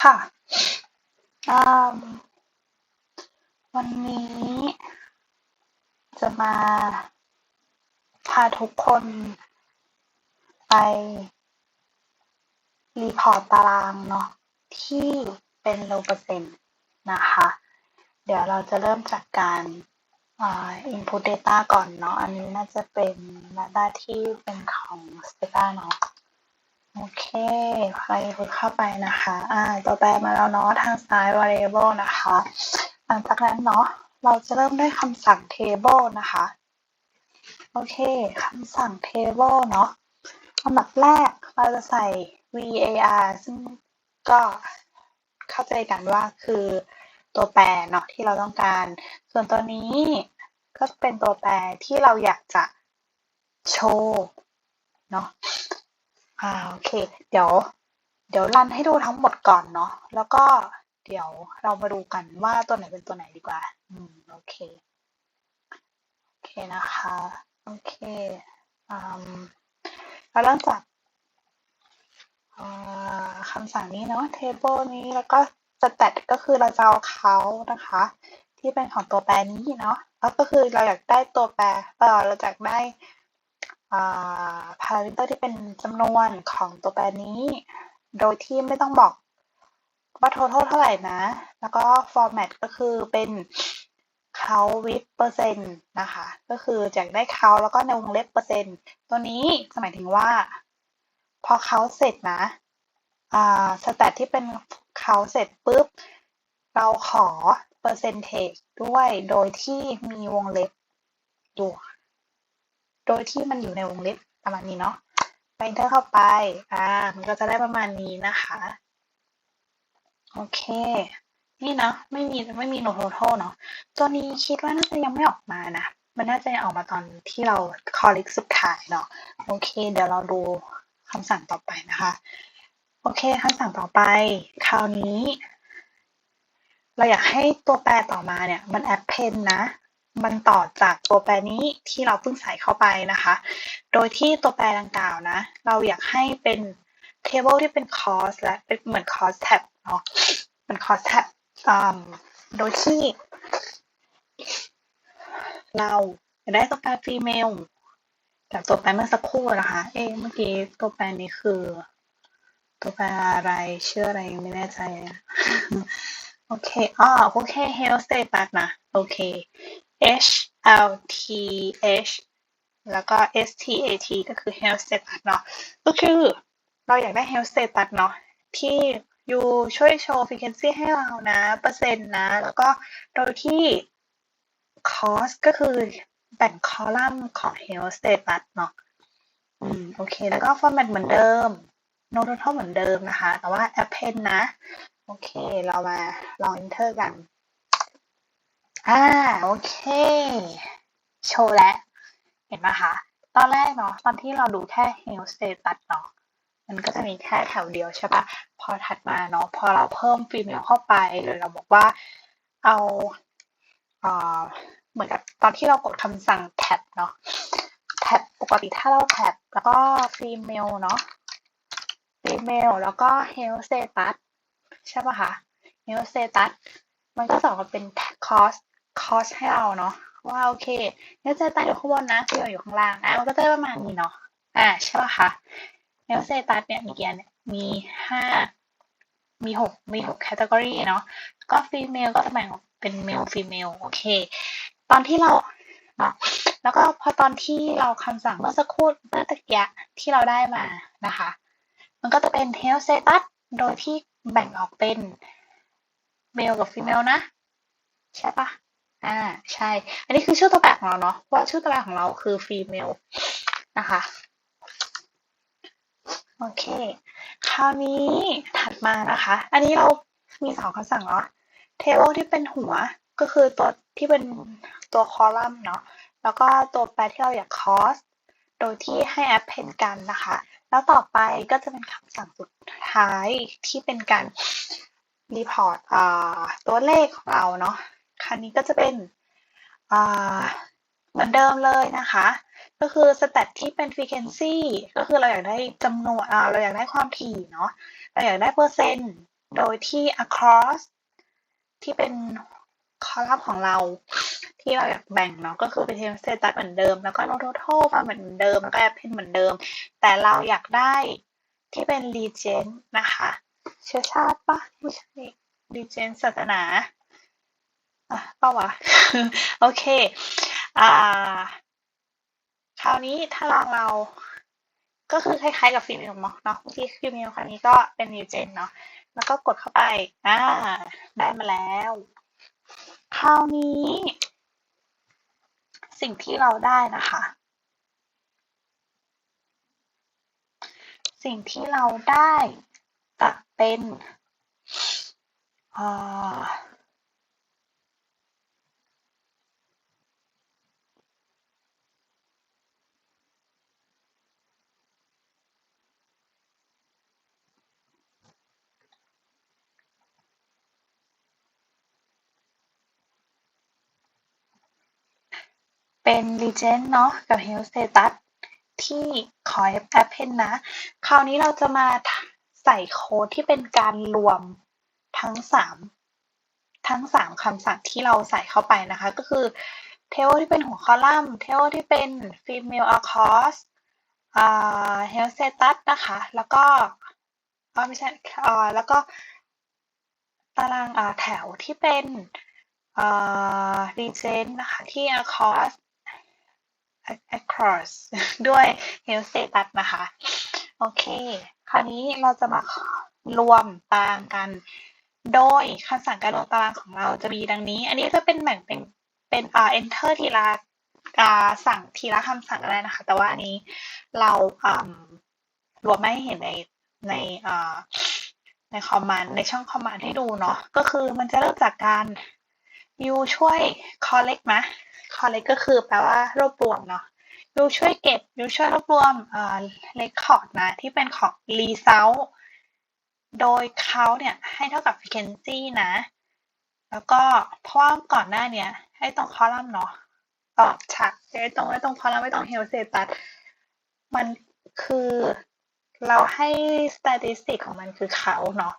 ค่ะ วันนี้จะมาพาทุกคนไป รีพอร์ตตารางเนาะที่เป็นโลเปอร์เซ็นต์นะคะ เดี๋ยวเราจะเริ่มจากการอ่า input data ก่อนเนาะ อันนี้น่าจะเป็น data ที่เป็นของ Stata เนาะ โอเคใครเข้าไปนะคะ อ่า ต่อไปมาแล้วเนาะ ทางซ้าย variable นะคะ หลังจากนั้นเนาะ เราจะเริ่มด้วยคำสั่ง table นะคะ โอเค คำสั่ง table เนาะอันดับแรกเราจะใส่ var ซึ่งก็เข้าใจกันว่าคือตัวแปรเนาะที่เราต้องการ ส่วนตัวนี้ก็เป็นตัวแปรที่เราอยากจะโชว์เนาะ อ่า โอเค เดี๋ยว เดี๋ยวรันให้ดูทั้งหมดก่อนเนาะ แล้วก็เดี๋ยวเรามาดูกันว่าตัวไหนเป็นตัวไหนดีกว่า อืม โอเค โอเคนะคะ โอเคอืมเราเริ่มจากคำสั่งนี้เนาะ table นี้แล้วก็ stat ก็คือเราจะเอาเขานะคะ ที่เป็นของตัวแปรนี้เนาะแล้วก็คือเราอยากได้ตัวแปร เออเราอยากได้ พารามิเตอร์ที่เป็นจำนวนของตัวแปรนี้ โดยที่ไม่ต้องบอกว่า total เท่าไหร่นะ แล้วก็ format ก็คือเป็นเขา with เปอร์เซ็นต์นะคะ ก็คืออยากได้เขาแล้วก็ในวงเล็บเปอร์เซ็นต์ตัวนี้หมายถึงว่า พอเขาเสร็จนะอ่าสแตทที่เป็นเขาเสร็จปุ๊บ เราขอเปอร์เซนเทจด้วยโดยที่มีวงเล็บอยู่ โดยที่มันอยู่ในวงเล็บประมาณนี้เนาะไปเ n อเข้าไป อ่า มันก็จะได้ประมาณนี้นะคะ โอเค นี่นะ ไม่มี ไม่มีโนโทโทเนาะ ตัวนี้คิดว่าน่าจะยังไม่ออกมานะ มันน่าจะออกมาตอนที่เราคอลิกสุดท้ายเนาะ โอเค เดี๋ยวเราดูคำสั่งต่อไปนะคะ โอเคคำสั่งต่อไป คราวนี้ เราอยากให้ตัวแปรต่อมาเนี่ย มัน append นะ มันต่อจากตัวแปรนี้ที่เราเพิ่งใส่เข้าไปนะคะ โดยที่ตัวแปรดังกล่าวนะ เราอยากให้เป็น table ที่เป็น cost และเป็นเหมือน cost tab เนาะเป็น cost tab โดยที่ เราได้ตัวแปร female จากตัวแปรเมื่อสักครู่นะคะ เอ๊เมื่อกี้ตัวแปรนี้คือ ตัวแปรอะไรชื่ออะไรไม่แน่ใจโอเคอ๋อโอเค health status นะ โอเค H L T H แล้วก็ S T A T ก็คือ health status เนาะก็คือเราอยากได้ health status เนาะที่ยูช่วยโชว์ frequency ให้เรานะ เปอร์เซ็นต์นะ แล้วก็โดยที่ cost ก็คือแบ่งคอลัมน์ของ health status เนาะอืมโอเค แล้วก็ format เหมือนเดิม no total เหมือนเดิมนะคะ แต่ว่า append นะ โอเค เรามาลอง enter กัน อ่าโอเค โชว์แล้ว เห็นไหมคะ ตอนแรกเนาะตอนที่เราดูแค่ heel status เนาะมันก็จะมีแค่แถวเดียวใช่ปะพอถัดมาเนาะพอเราเพิ่มฟิล์มเข้าไปหรือเราบอกว่าเอาเอ่อเหมือนกับตอนที่เรากดคำสั่งแท็บเนาะแท็บปกติถ้าเราแท็บแล้วก็ฟีเมลเนาะฟีเมลแล้วก็ health status ใช่ปะคะ health status มันก็จะออกมาเป็น cost คอสให้เราเนาะว่าโอเคเนี่ยจะตัดอยู่ข้างบนนะที่อยู่ข้างล่างอะมันก็จะประมาณนี้เนาะอ่าใช่ป่ะคะเนลเซตัสเนี่ยมีกี่อันเนี่ยมีห้ามีหกมีหกแคตตากรีเนาะก็ฟีเมลก็จะแบ่งเป็นเมลฟีเมลโอเค ตอนที่เราเนาะแล้วก็พอตอนที่เราคำสั่งเมื่อสักครู่เมื่อตะกี้ที่เราได้มานะคะ มันก็จะเป็นเทลเซตัสโดยที่แบ่งออกเป็นเมลกับฟีเมลนะ ใช่ปะ อ่าใช่ อันนี้คือชื่อตัวแปรของเราเนาะว่าชื่อตัวแปรของเราคือ female นะคะโอเค คราวนี้ถัดมานะคะ อันนี้เรามีสองคำสั่งเนาะ table ที่เป็นหัวก็คือตัวที่เป็นตัวคอลัมน์เนาะแล้วก็ตัวแปรที่เราอยาก cost โดยที่ให้ append กันนะคะ แล้วต่อไปก็จะเป็นคำสั่งสุดท้ายที่เป็นการ report ตัวเลขของเราเนาะ คันนี้ก็จะเป็นเหมือนเดิมเลยนะคะ ก็คือสแตทที่เป็น frequency ก็คือเราอยากได้จำนวนเราอยากได้ความถี่เนาะเราอยากได้เปอร์เซ็นต์โดยที่ across ที่เป็นคอลัมน์ของเราที่เราอยากแบ่งเนาะก็คือเป็น temp status เหมือนเดิม แล้วก็ no total มาเหมือนเดิมแล้วก็ append เหมือนเดิม แต่เราอยากได้ที่เป็น region นะคะ เชื้อชาติปะไม่ใช่ region ศาสนา อะเปล่าวะ โอเค อ่า คราวนี้ถ้าลองเรา ก็คือคล้ายๆกับฟีเมเนาะเนาะที่ฟีเมลคราวนี้ก็เป็นนิวเจนเนาะแล้วก็กดเข้าไป อ่า ได้มาแล้ว คราวนี้ สิ่งที่เราได้นะคะ สิ่งที่เราได้จะเป็นอ่า เป็น Legend เนาะกับ Health Status ที่ขอ Append นะ คราวนี้เราจะมาใส่โค้ดที่เป็นการรวมทั้ง 3 ทั้ง 3คำสั่งที่เราใส่เข้าไปนะคะ ก็คือ table ที่เป็นหัวคอลัมน์ table ที่เป็น female across อ่า health status นะคะ แล้วก็อ่าไม่ใช่อ่าแล้วก็ตารางแถวที่เป็นอ่า region นะคะที่ across across ด้วย health status นะคะ โอเค คราวนี้เราจะมารวมตารางกัน โดยคำสั่งการรวมตารางของเราจะมีดังนี้ อันนี้จะเป็นแบ่งเป็นเป็นอ่า enter ทีละอ่าสั่งทีละคำสั่งอะไรนะคะ แต่ว่าอันนี้เราอ่ารวมไม่เห็นในในอ่าในคอมมานด์ในช่องคอมมานด์ให้ดูเนาะก็คือมันจะเริ่มจากการ you ช่วย collect นะ collect ก็คือแปลว่ารวบรวมเนาะยูช่วยเก็บยูช่วยรวบรวมเอ่อเรคคอร์ดนะ ที่เป็นของ result โดยเขาเนี่ย ให้เท่ากับ frequency นะ แล้วก็เพราะว่าก่อนหน้าเนี้ยให้ตรงคอลัมน์เนาะตอบฉากไอ้ตรงไอ้ตรงคอลัมน์ไม่ตรง health status มันคือเราให้ statistic ของมันคือเขาเนาะ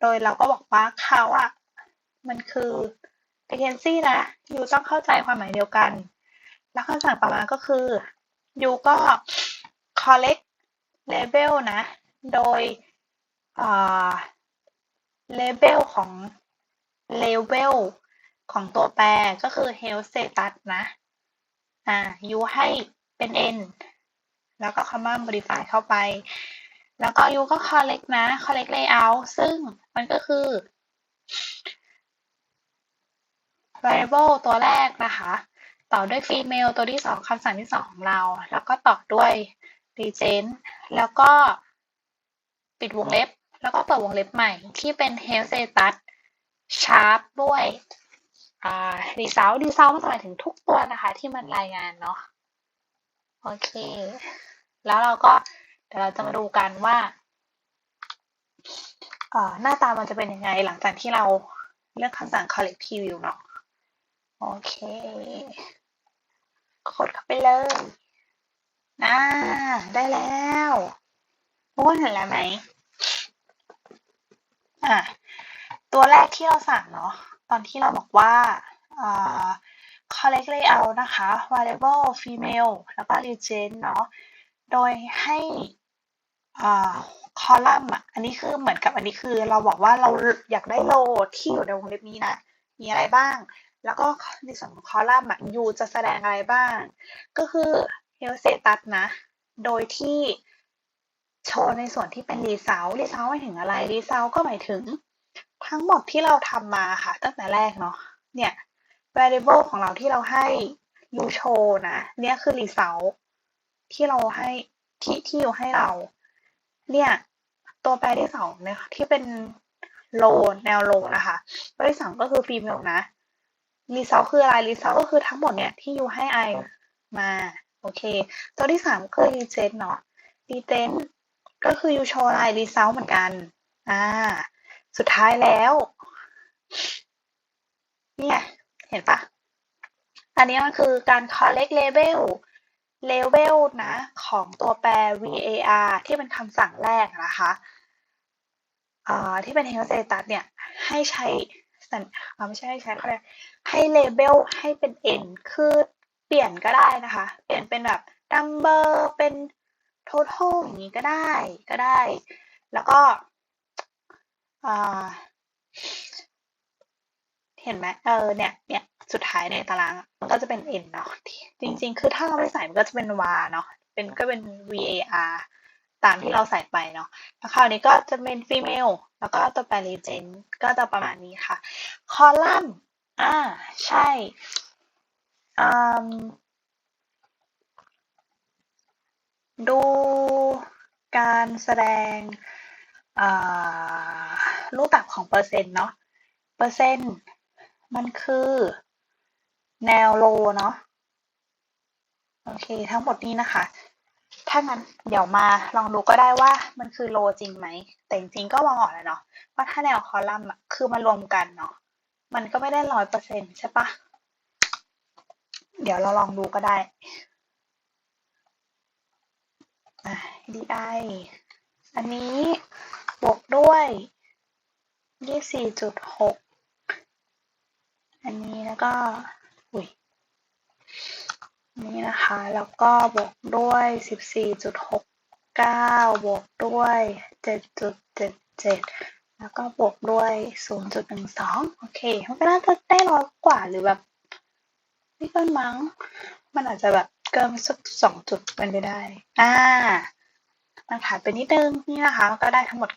โดยเราก็บอกว่าเขาอะมันคือ frequency นะยูต้องเข้าใจความหมายเดียวกัน แล้วคำสั่งต่อมาก็คือยูก็ collect label นะ โดย label ของ label ของตัวแปรก็คือ health status นะ อ่า ยูให้เป็น n แล้วก็คำว่า modify เข้าไป แล้วก็ยูก็ collect นะ collect layout ซึ่งมันก็คือ variable ตัวแรกนะคะ ต่อด้วย female ตัวที่สองคำสั่งที่สองของเรา แล้วก็ต่อด้วย regent แล้วก็ปิดวงเล็บ แล้วก็เปิดวงเล็บใหม่ที่เป็น health status sharp ด้วยอ่า result result มันหมายถึงทุกตัวนะคะที่มันรายงานเนาะโอเค แล้วเราก็เดี๋ยวเราจะมาดูกันว่าหน้าตามันจะเป็นยังไงหลังจากที่เราเลือกคำสั่ง collect preview เนาะ โอเคกดเข้าไปเลยน่าได้แล้วทุกคนเห็นแล้วไหมอะตัวแรกที่เราสั่งเนาะตอนที่เราบอกว่า collect layout นะคะ variable female แล้วก็ legend เนาะโดยให้คอลัมน์อะอันนี้คือเหมือนกับอันนี้คือเราบอกว่าเราอยากได้โลที่อยู่ในวงเล็บนี้นะมีอะไรบ้าง แล้วก็ในส่วนของคอลัมน์อะ u จะแสดงอะไรบ้าง ก็คือ health status นะ โดยที่โชว์ในส่วนที่เป็น result result หมายถึงอะไร result ก็หมายถึง ทั้งหมดที่เราทำมาค่ะ ตั้งแต่แรกเนาะ เนี่ย variable ของเราที่เราให้ u โชว์นะ เนี่ยคือ result ที่เราให้ที่ที่อยู่ให้เรา เนี่ยตัวแปรที่สองเนี่ยที่เป็นโลแนวโลนะคะตัวที่สองก็คือฟีเมลนะ รีเซลคืออะไรรีเซลก็คือทั้งหมดเนี่ยที่ยูให้ไอมา โอเค ตัวที่สามคือรีเจนเนาะรีเจนก็คือยูโชว์อะไรรีเซลเหมือนกัน อ่า สุดท้ายแล้ว เนี่ย เห็นปะอันนี้มันคือการ collect label level นะ ของตัวแปร var ที่เป็นคำสั่งแรกนะคะที่เป็น health status เนี่ย ให้ใช้ สัญไม่ใช่ให้ใช้เขาเรียกให้เลเบลให้เป็น n คือเปลี่ยนก็ได้นะคะ เปลี่ยนเป็นแบบ number เป็น total อย่างนี้ก็ได้ก็ได้ แล้วก็เห็นไหมเออเนี่ยเนี่ยสุดท้ายในตารางมันก็จะเป็น n เนาะจริง ๆ คือถ้าเราไม่ใส่มันก็จะเป็น var เนาะเป็นก็เป็น var ตามที่เราใส่ไปเนาะแล้วคราวนี้ก็จะเป็น female แล้วก็ตัวแปร legend ก็จะประมาณนี้ค่ะคอลัมน์อ่า ใช่ดูการแสดงรูปแบบของเปอร์เซ็นต์เนาะ เปอร์เซ็นต์มันคือแนวโลเนาะ โอเค ทั้งหมดนี้นะคะ ถ้างั้นเดี๋ยวมาลองดูก็ได้ว่ามันคือโลจริงไหม แต่จริงๆก็มองออกแล้วเนาะว่าถ้าแนวคอลัมน์คือมารวมกันเนาะมันก็ไม่ได้ร้อยเปอร์เซ็นใช่ปะเดี๋ยวเราลองดูก็ได้ DI อันนี้บวกด้วยยี่สี่จุดหกอันนี้แล้วก็ อุ้ย นี่นะคะ แล้วก็บวกด้วย 14.69 บวกด้วย 7.77 แล้วก็บวกด้วย 0.12 โอเค มันก็น่าจะได้ร้อยกว่าหรือแบบไม่เกินมั้ง มันอาจจะแบบเกินสักสองจุดเป็นไปได้ อ่า มันขาดไปนิดนึง นี่นะคะก็ได้ทั้งหมด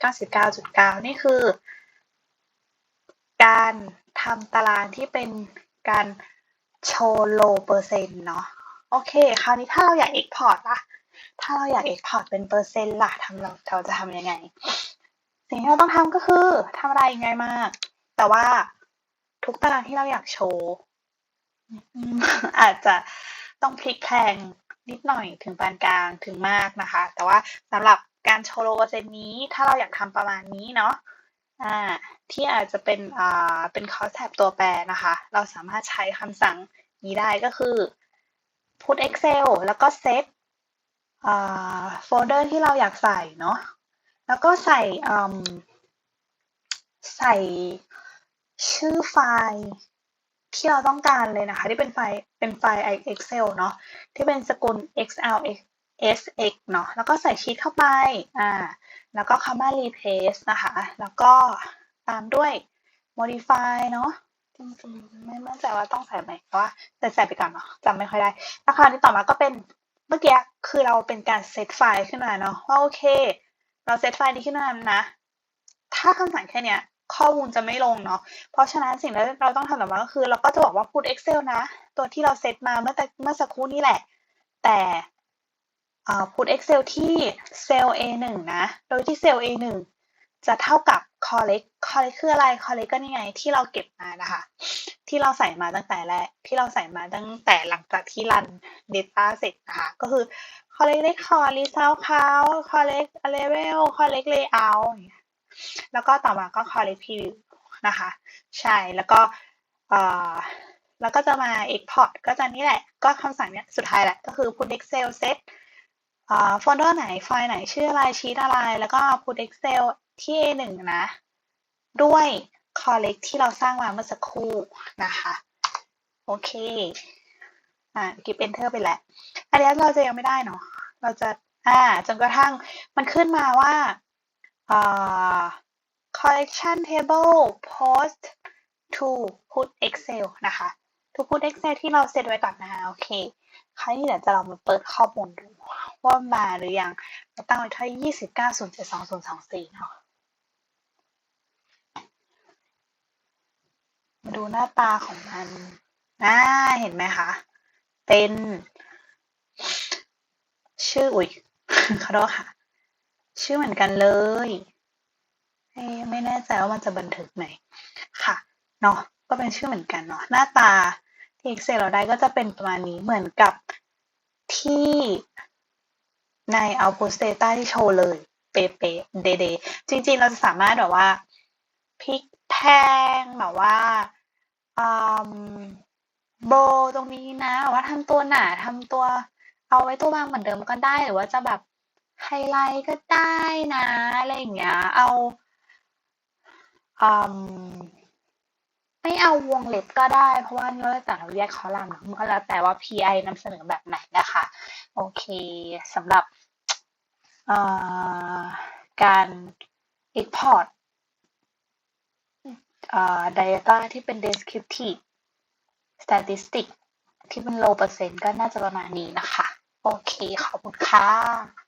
99.9 นี่คือ การทำตารางที่เป็นการโชว์โลเปอร์เซ็นต์เนาะ โอเค คราวนี้ถ้าเราอยาก export ล่ะ ถ้าเราอยาก export เป็นเปอร์เซ็นต์ล่ะทำเราเราจะทำยังไง สิ่งที่เราต้องทำก็คือทำอะไรง่ายมาก แต่ว่าทุกตารางที่เราอยากโชว์อาจจะต้องพลิกแพงนิดหน่อยถึงปานกลางถึงมากนะคะ แต่ว่าสำหรับการโชว์โลเปอร์เซ็นต์นี้ ถ้าเราอยากทำประมาณนี้เนาะอ่าที่อาจจะเป็นอ่าเป็นคอสแทบตัวแปรนะคะ เราสามารถใช้คำสั่งนี้ได้ก็คือ put excel แล้วก็เซตโฟลเดอร์ที่เราอยากใส่เนาะ แล้วก็ใส่ใส่ชื่อไฟล์ที่เราต้องการเลยนะคะ ที่เป็นไฟล์เป็นไฟล์ Excel เนาะที่เป็นสกุล XLSX เนาะแล้วก็ใส่ชีตเข้าไปอ่าแล้วก็คำว่า replace นะคะ แล้วก็ตามด้วย modify เนาะ จริงๆไม่มั่นใจว่าต้องใส่ไหมเพราะว่าแต่ใส่ไปก่อนเนาะจำไม่ค่อยได้แล้วคราวนี้ต่อมาก็เป็นเมื่อกี้คือเราเป็นการเซตไฟล์ขึ้นมาเนาะว่าโอเค เราเซตไฟล์นี้ขึ้นมานะ ถ้าคำสั่งแค่เนี้ยข้อมูลจะไม่ลงเนาะ เพราะฉะนั้นสิ่งที่เราต้องทำต่อมาก็คือ เราก็จะบอกว่าพูด Excel นะ ตัวที่เราเซตมาเมื่อเมื่อสักครู่นี้แหละ แต่พูด Excel ที่เซลล์ A1 นะ โดยที่เซลล์ A1 จะเท่ากับ collect collect คืออะไร collect ก็นี่ไงที่เราเก็บมานะคะ ที่เราใส่มาตั้งแต่แรกที่เราใส่มาตั้งแต่หลังจากที่รัน data เสร็จนะคะ ก็คือ collect record result count collect level collect layout แล้วก็ต่อมาก็ collect preview นะคะ ใช่แล้วก็แล้วก็จะมา export ก็จะนี่แหละ ก็คำสั่งเนี้ยสุดท้ายแหละก็คือ put excel set โฟลเดอร์ไหนไฟล์ไหนชื่ออะไรชีตอะไร แล้วก็ put excel ที่ A1 นะ ด้วย collect ที่เราสร้างมาเมื่อสักครู่นะคะ โอเค อ่ากิบ enter ไปแล้ว อันนี้เราจะยังไม่ได้เนาะ เราจะ อ่า จนกระทั่งมันขึ้นมาว่าอ่า collection table post to put excel นะคะ to put excel ที่เราเซตไว้ก่อนนะคะ โอเคคราวนี้เดี๋ยวจะลองมาเปิดข้อมูลดูว่ามาหรือยังเราตั้งไว้ที่ยี่สิบเก้าศูนย์เจ็ดสองศูนย์สองสี่เนาะมา ดูหน้าตาของมันน่าเห็นไหมคะ เป็น ชื่ออุ้ยขอโทษค่ะ ชื่อเหมือนกันเลยไม่แน่ใจว่ามันจะบันทึกไหมค่ะเนาะก็เป็นชื่อเหมือนกันเนาะหน้าตาที่ Excel เราได้ก็จะเป็นประมาณนี้เหมือนกับที่ใน output data ที่โชว์เลย เป๊ะๆเดๆจริงๆ เราจะสามารถแบบว่าพลิกแพงแบบว่า โบตรงนี้นะว่าทำตัวหนาทำตัว เอาไว้ตัวบางเหมือนเดิมก็ได้หรือว่าจะแบบไฮไลท์ก็ได้นะอะไรอย่างเงี้ย เอาอืมไม่เอาวงเล็บก็ได้ เพราะว่าแล้แต่เราแยกคอลัมน์มันก็แล้วแต่ว่า PI นำเสนอแบบไหนนะคะ โอเคสำหรับการ export เอ่อ data ที่เป็น descriptive statistic ที่เป็น low percent ก็น่าจะประมาณนี้นะคะ โอเค ขอบคุณค่ะ